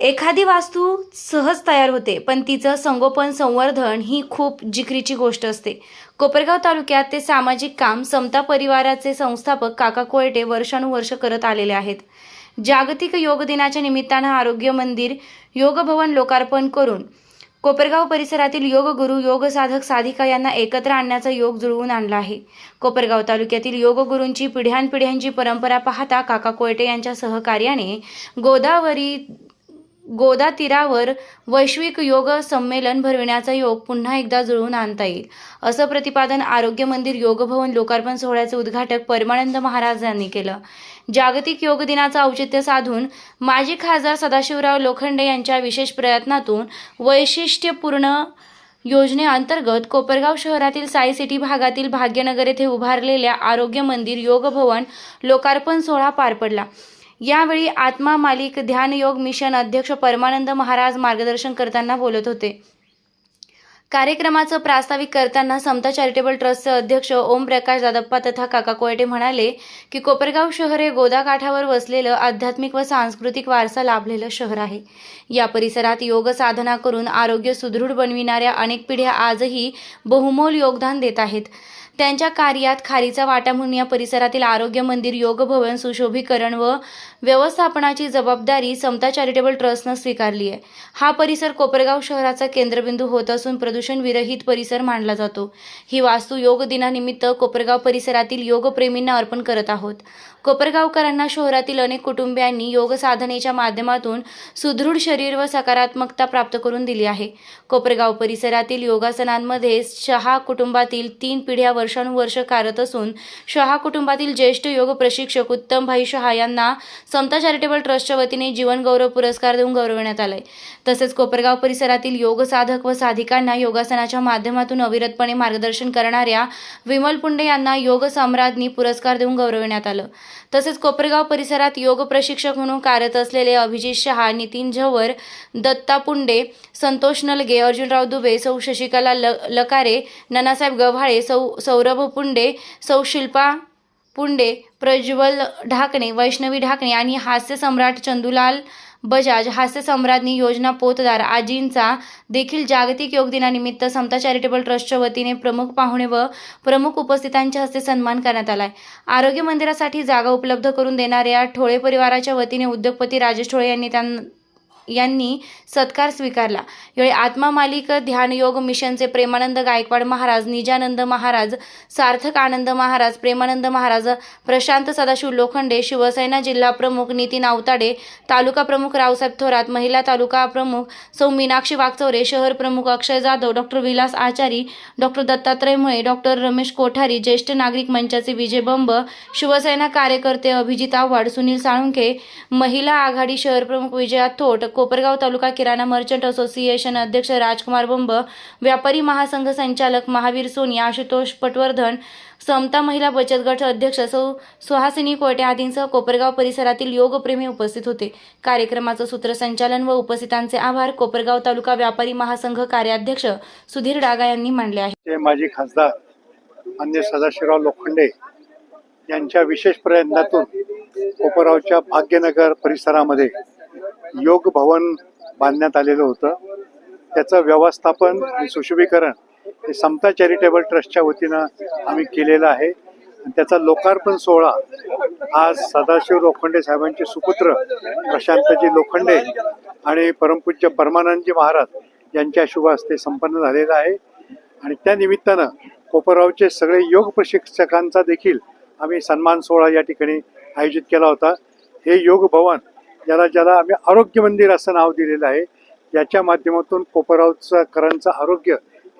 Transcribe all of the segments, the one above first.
एखादी वास्तू सहज तयार होते पण तिचं संगोपन संवर्धन ही खूप जिकरीची गोष्ट असते. कोपरगाव तालुक्यात ते सामाजिक काम समता परिवाराचे संस्थापक काका कोयटे वर्षानुवर्ष करत आलेले आहेत. जागतिक योग दिनाच्या निमित्तानं आरोग्य मंदिर योग भवन लोकार्पण करून कोपरगाव परिसरातील योग गुरु योग साधक साधिका यांना एकत्र आणण्याचा योग जुळवून आणला आहे. कोपरगाव तालुक्यातील योगगुरूंची पिढ्यानपिढ्यांची परंपरा पाहता काका कोयटे यांच्या सहकार्याने गोदावरी गोदा तीरावर वैश्विक योग संमेलन भरविण्याचा योग पुन्हा एकदा जुळवून आणता येईल. असं प्रतिपादन आरोग्य मंदिर योग भवन लोकार्पण सोहळ्याचे उद्घाटक परमानंद महाराज यांनी केलं. जागतिक योग दिनाचं औचित्य साधून माजी खासदार सदाशिवराव लोखंडे यांच्या विशेष प्रयत्नातून वैशिष्ट्यपूर्ण योजनेअंतर्गत कोपरगाव शहरातील साई सिटी भागातील भाग्यनगर येथे उभारलेल्या आरोग्य मंदिर योग भवन लोकार्पण सोहळा पार पडला. यावेळी आत्मा मालिक ध्यान योग मिशन अध्यक्ष परमानंद महाराज मार्गदर्शन करताना बोलत होते. कार्यक्रमाचं प्रास्ताविक करताना समता चॅरिटेबल ट्रस्टचे अध्यक्ष ओमप्रकाश दादप्पा तथा काका कोयटे म्हणाले की कोपरगाव शहर हे गोदाकाठावर वसलेलं आध्यात्मिक व सांस्कृतिक वारसा लाभलेलं शहर आहे. या परिसरात योग साधना करून आरोग्य सुदृढ बनविणाऱ्या अनेक पिढ्या आजही बहुमोल योगदान देत आहेत. त्यांच्या कार्यात खारीचा वाटा म्हणून या परिसरातील आरोग्य मंदिर योग भवन सुशोभीकरण व व्यवस्थापनाची जबाबदारी समता चॅरिटेबल ट्रस्टनं स्वीकारली आहे. हा परिसर कोपरगाव शहराचा केंद्रबिंदू होत असून प्रदूषण विरहित परिसर मानला जातो. ही वास्तू योग दिनानिमित्त कोपरगाव परिसरातील योगप्रेमींना अर्पण करत आहोत. कोपरगावकरांना शहरातील अनेक कुटुंबियांनी योग साधनेच्या माध्यमातून सुदृढ शरीर व सकारात्मकता प्राप्त करून दिली आहे. कोपरगाव परिसरातील योगासनांमध्ये शहा कुटुंबातील तीन पिढ्या वर्षानुवर्ष कार्यरत असून शहा कुटुंबातील ज्येष्ठ योग प्रशिक्षक उत्तमभाई शहा यांना समता चॅरिटेबल ट्रस्टच्या वतीने जीवनगौरव पुरस्कार देऊन गौरवण्यात आलाय. तसेच कोपरगाव परिसरातील योग साधक व साधिकांना योगासनाच्या माध्यमातून अविरतपणे मार्गदर्शन करणाऱ्या विमल पुंडे यांना योग सम्राज्ञी पुरस्कार देऊन गौरवण्यात आलं. तसेच कोपरगाव परिसरात योग प्रशिक्षक म्हणून कार्यरत असलेले अभिजित शहा नितीन झवर दत्ता पुंडे संतोष नलगे अर्जुनराव दुबे सौ शशिकला ल लकारे नानासाहेब गव्हाळे सौ सौरभ पुंडे सौ शिल्पा पुंडे प्रज्वल ढाकणे वैष्णवी ढाकणे आणि हास्य सम्राट चंदुलाल बजाज हास्य सम्राज्ञी योजना पोतदार आजींचा देखील जागतिक योग दिनानिमित्त समता चॅरिटेबल ट्रस्टच्या वतीने प्रमुख पाहुणे व प्रमुख उपस्थितांच्या हस्ते सन्मान करण्यात आलाय. आरोग्य मंदिरासाठी जागा उपलब्ध करून देणाऱ्या ठोळे परिवाराच्या वतीने उद्योगपती राजेश ठोळे यांनी त्यांना यांनी सत्कार स्वीकारला. यावेळी आत्मा मालिक ध्यान योग मिशनचे प्रेमानंद गायकवाड महाराज निजानंद महाराज सार्थक आनंद महाराज प्रेमानंद महाराज प्रशांत सदाशिव लोखंडे शिवसेना जिल्हा प्रमुख नितीन आवताडे तालुका प्रमुख रावसाहेब थोरात महिला तालुका प्रमुख सौ मीनाक्षी वागचौरे शहर प्रमुख अक्षय जाधव डॉक्टर विलास आचारी डॉक्टर दत्तात्रय मुळे डॉक्टर रमेश कोठारी ज्येष्ठ नागरिक मंचाचे विजय बंब शिवसेना कार्यकर्ते अभिजित आव्हाड सुनील साळुंखे महिला आघाडी शहर प्रमुख विजया थोट कोपरगाव तालुका किराणा मर्चंट असोसिएशन अध्यक्ष राजकुमार बंब व्यापारी महासंघ संचालक महावीर सोनी आशुतोष पटवर्धन समता महिला बचत गट अध्यक्ष सौ सुहासिनी कोटे आदींसह कोपरगाव परिसरातील योगप्रेमी उपस्थित होते. कार्यक्रमाचं सूत्रसंचालन व उपस्थितांचे आभार कोपरगाव तालुका व्यापारी महासंघ कार्याध्यक्ष सुधीर डागा यांनी मानले आहे. माजी खासदार अन्य सदाशिवराव लोखंडे यांच्या विशेष प्रयत्नातून कोपरगावच्या भाग्यनगर परिसरामध्ये योग भवन बांधण्यात आलेलं होतं. त्याचं व्यवस्थापन सुशोभीकरण हे समता चॅरिटेबल ट्रस्टच्या वतीनं आम्ही केलेलं आहे. आणि त्याचा लोकार्पण सोहळा आज सदाशिव लोखंडे साहेबांचे सुपुत्र प्रशांतजी लोखंडे आणि परमपूज्य परमानंदजी महाराज यांच्या शुभ हस्ते संपन्न झालेला आहे. आणि त्या निमित्तानं कोपरगावचे सगळे योग प्रशिक्षकांचा देखील आम्ही सन्मान सोहळा या ठिकाणी आयोजित केला होता. हे योग भवन ज्याला ज्याला आम्ही आरोग्य मंदिर असं नाव दिलेलं आहे याच्या माध्यमातून कोपरगावचं करांचं आरोग्य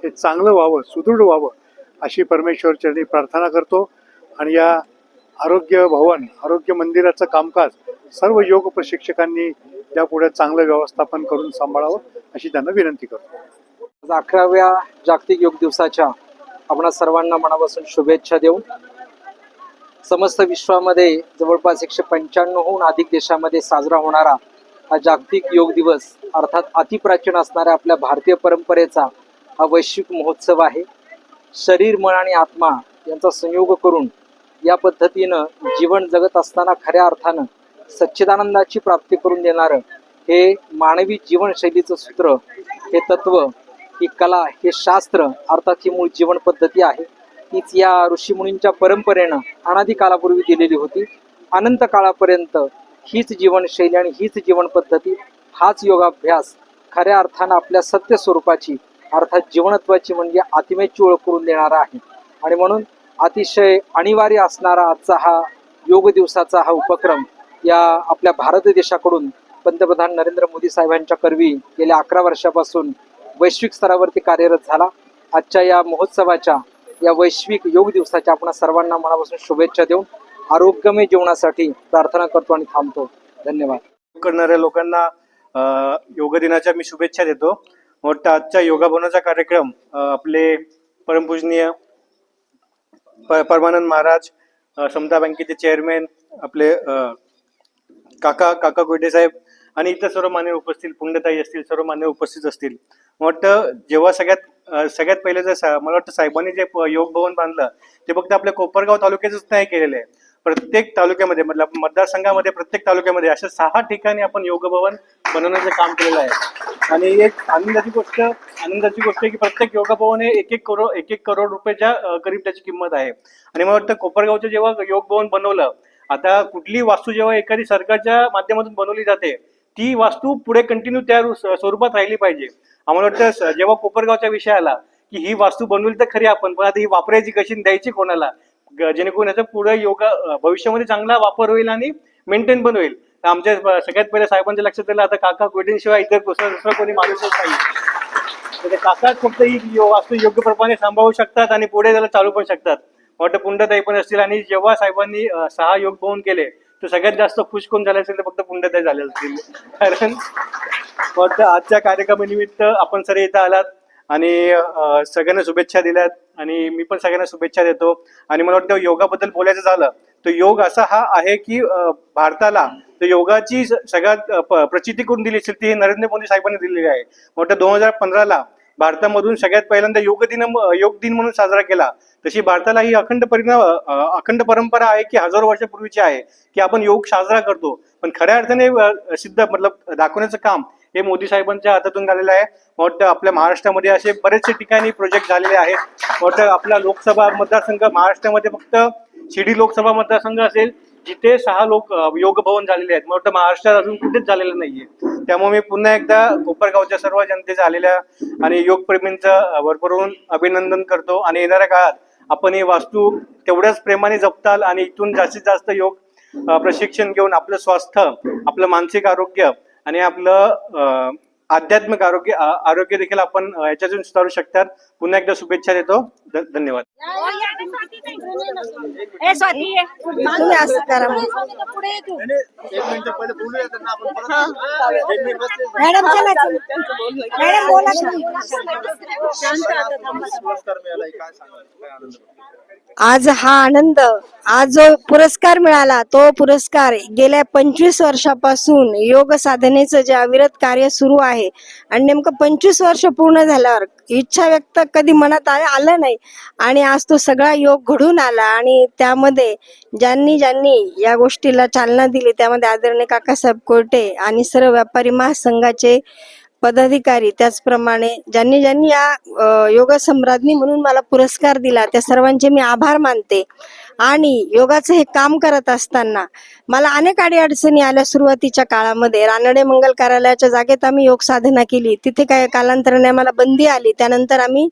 हे चांगलं व्हावं सुदृढ व्हावं अशी परमेश्वरचरणी प्रार्थना करतो. आणि या आरोग्य भवन आरोग्य मंदिराचं कामकाज सर्व योग प्रशिक्षकांनी यापुढे चांगलं व्यवस्थापन करून सांभाळावं अशी त्यांना विनंती करतो. आज अकराव्या जागतिक योग दिवसाच्या आपणा सर्वांना मनापासून शुभेच्छा देऊन समस्त विश्वामध्ये जवळपास एकशे पंच्याण्णवहून अधिक देशामध्ये साजरा होणारा हा जागतिक योग दिवस अर्थात अतिप्राचीन असणाऱ्या आपल्या भारतीय परंपरेचा हा वैश्विक महोत्सव आहे. शरीर मन आणि आत्मा यांचा संयोग करून या पद्धतीनं जीवन जगत असताना खऱ्या अर्थानं सच्चिदानंदाची प्राप्ती करून देणारं हे मानवी जीवनशैलीचं सूत्र हे तत्व ही कला हे शास्त्र अर्थात ही मूळ जीवन पद्धती आहे. तीच या ऋषीमुनींच्या परंपरेनं अनादी कालापूर्वी दिलेली होती. अनंत काळापर्यंत हीच जीवनशैली आणि हीच जीवन पद्धती हाच योगाभ्यास खऱ्या अर्थानं आपल्या सत्य स्वरूपाची अर्थात जीवनत्वाची म्हणजे आत्मेची ओळख करून देणारा आहे. आणि म्हणून अतिशय अनिवार्य असणारा आजचा हा योग दिवसाचा हा उपक्रम या आपल्या भारत देशाकडून पंतप्रधान नरेंद्र मोदी साहेबांच्या करवी गेल्या अकरा वर्षापासून वैश्विक स्तरावरती कार्यरत झाला. आजच्या या महोत्सवाच्या या वैश्विक योग दिवसाच्या आपण सर्वांना मनापासून शुभेच्छा देऊन आरोग्यमय जीवनासाठी प्रार्थना करतो आणि थांबतो. धन्यवाद. करणाऱ्या लोकांना योग दिनाच्या मी शुभेच्छा देतो. मोठा आजच्या योगाभवनाचा कार्यक्रम आपले परमपूजनीय प- परमानंद महाराज समता बँकेचे चेअरमॅन आपले काका काका कोयटे साहेब आणि इतर सर्व मान्य उपस्थित पुण्यताई असतील सर्व मान्य उपस्थित असतील. वाटतं जेव्हा सगळ्यात सगळ्यात पहिले जर मला वाटतं साहेबांनी जे योग भवन बांधलं ते फक्त आपल्या कोपरगाव तालुक्यातच नाही केलेलं आहे. प्रत्येक तालुक्यामध्ये मतलब मतदारसंघामध्ये प्रत्येक तालुक्यामध्ये अशा सहा ठिकाणी आपण योग भवन बनवण्याचं काम केलेलं आहे. आणि एक आनंदाची गोष्ट आनंदाची गोष्ट आहे की प्रत्येक योगा भवन हे एक एक करोड एक एक करोड रुपयाच्या करीब त्याची किंमत आहे. आणि मला वाटतं कोपरगावचं जेव्हा योग भवन बनवलं आता कुठली वास्तू जेव्हा एखादी सरकारच्या माध्यमातून बनवली जाते ती वास्तू पुढे कंटिन्यू त्या स्वरूपात राहिली पाहिजे. आम्हाला वाटतं जेव्हा कोपरगावचा विषय आला की ही वास्तू बनवली तर खरी आपण पण आता ही वापरायची कशी द्यायची कोणाला? जेणेकरून याचा पुढे योगा भविष्यामध्ये चांगला वापर होईल आणि मेंटेन पण होईल. आमच्या सगळ्यात पहिले साहेबांच्या लक्षात आलं आता काका कोटींशिवाय इतर दुसरं दुसरा कोणी माणूसच नाही काका काकाच फक्त ही वास्तू योग्य प्रमाणे सांभाळू शकतात आणि पुढे त्याला चालू पण शकतात. वाटतं पुंडताई पण असतील आणि जेव्हा साहेबांनी सहा योग भवन केले तर सगळ्यात जास्त खुश कोण झाले असेल तर फक्त पुंडताई झाले असतील. कारण वाटतं आजच्या कार्यक्रमानिमित्त आपण सर इथं आलात आणि सगळ्यांना शुभेच्छा दिल्यात आणि मी पण सगळ्यांना शुभेच्छा देतो. आणि मला वाटतं योगाबद्दल बोलायचं झालं तर योग असा हा आहे की भारताला तर योगाची सगळ्यात प- प्रचिती करून दिली असेल ती नरेंद्र मोदी साहेबांनी दिलेली आहे. वाटतं दोन हजार पंधराला भारतामधून सगळ्यात पहिल्यांदा योग दिन योग दिन म्हणून साजरा केला. तशी भारताला ही अखंड परिणाम अखंड परंपरा आहे की हजारो वर्षापूर्वीची आहे की आपण योग साजरा करतो. पण खऱ्या अर्थाने सिद्ध मतलब दाखवण्याचं काम हे मोदी साहेबांच्या हातातून झालेलं आहे. वाटतं आपल्या महाराष्ट्रामध्ये असे बरेचसे ठिकाणी प्रोजेक्ट झालेले आहेत. वाटतं आपला लोकसभा मतदारसंघ महाराष्ट्रामध्ये फक्त शिर्डी लोकसभा मतदारसंघ असेल जिथे सहा लोक योग भवन झालेले आहेत. मला वाटतं महाराष्ट्रात अजून कुठेच झालेलं नाहीये. त्यामुळे मी पुन्हा एकदा कोपरगावच्या सर्व जनतेचा आलेल्या आणि योगप्रेमींचं भरभरून अभिनंदन करतो. आणि येणाऱ्या काळात आपण ही वास्तू तेवढ्याच प्रेमाने जपताल आणि इथून जास्तीत जास्त योग प्रशिक्षण घेऊन आपलं स्वास्थ्य आपलं मानसिक आरोग्य आणि आपलं आध्यात्मिक आरोग्य आरोग्य देखील आपण याच्यातून सुधारू शकतात. पुन्हा एकदा शुभेच्छा देतो. धन्यवाद. तुम्ही असं करा. मॅडम चला चला. मॅडम बोला आज हा आनंद आज जो पुरस्कार मिळाला तो पुरस्कार गेल्या पंचवीस वर्षापासून योग साधनेचं जे अविरत कार्य सुरू आहे आणि नेमकं पंचवीस वर्ष पूर्ण झाल्यावर इच्छा व्यक्त कधी मनात आलं नाही आणि आज तो सगळा योग घडून आला आणि त्यामध्ये ज्यांनी ज्यांनी या गोष्टीला चालना दिली त्यामध्ये आदरणीय काकासाहेब कोर्टे आणि सर्व व्यापारी महासंघाचे पदाधिकारी त्याचप्रमाणे ज्यांनी ज्यांनी या योगसम्राज्ञी सम्राज्ञी म्हणून मला पुरस्कार दिला त्या सर्वांचे मी आभार मानते. आणि योगाचं हे काम करत असताना मला अनेक अडीअडचणी आल्या सुरुवातीच्या काळामध्ये. रानडे मंगल कार्यालयाच्या जागेत आम्ही योग साधना केली. तिथे काय कालांतराने आम्हाला बंदी आली. त्यानंतर आम्ही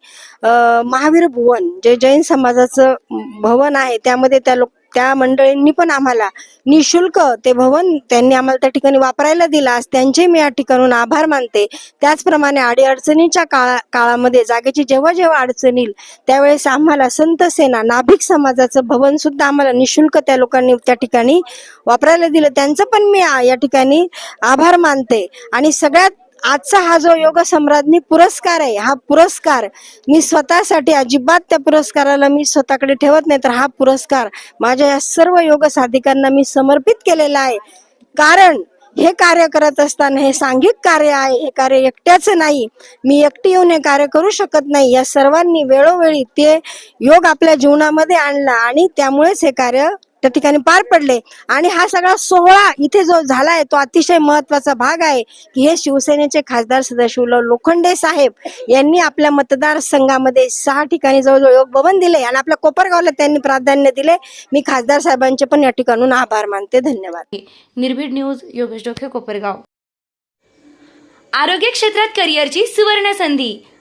महावीर भुवन जे जैन समाजाचं भवन आहे त्यामध्ये त्या लोक त्या मंडळींनी पण आम्हाला निशुल्क ते भवन त्यांनी आम्हाला त्या ठिकाणी वापरायला दिला. त्यांचे मी या ठिकाणून आभार मानते. त्याचप्रमाणे अडीअडचणीच्या काळा काळामध्ये जागेची जेव्हा जेव्हा अडचण येईल त्यावेळेस आम्हाला संत सेना नाभिक समाजाचं भवन सुद्धा आम्हाला निशुल्क त्या लोकांनी त्या ठिकाणी वापरायला दिलं. त्यांचं पण मी आ- या ठिकाणी आभार मानते. आणि सगळ्यात आजचा हा जो योग सम्राज्ञी पुरस्कार आहे हा पुरस्कार मी स्वतःसाठी अजिबात त्या पुरस्काराला मी स्वतःकडे ठेवत नाही. तर हा पुरस्कार माझ्या या सर्व योग साधिकांना मी समर्पित केलेला आहे. कारण हे कार्य करत असताना हे सांघिक कार्य आहे हे कार्य एकट्याचं नाही. मी एकटी येऊन हे कार्य करू शकत नाही. या सर्वांनी वेळोवेळी ते योग आपल्या जीवनामध्ये आणला आणि त्यामुळेच हे कार्य त्या ठिकाणी पार पडले. आणि हा सगळा सोहळा इथे जो झालाय तो अतिशय महत्त्वाचा भाग आहे की हे शिवसेनेचे खासदार सदाशिवराव लोखंडे साहेब यांनी आपल्या मतदारसंघामध्ये सहा ठिकाणी जवळजवळ योग भवन दिले आणि आपल्या कोपरगावला त्यांनी प्राधान्य दिले. मी खासदार साहेबांचे पण या ठिकाणून आभार मानते. धन्यवाद. निर्भीड न्यूज योगेश डोके कोपरगाव. आरोग्य क्षेत्रात करिअरची सुवर्ण संधी.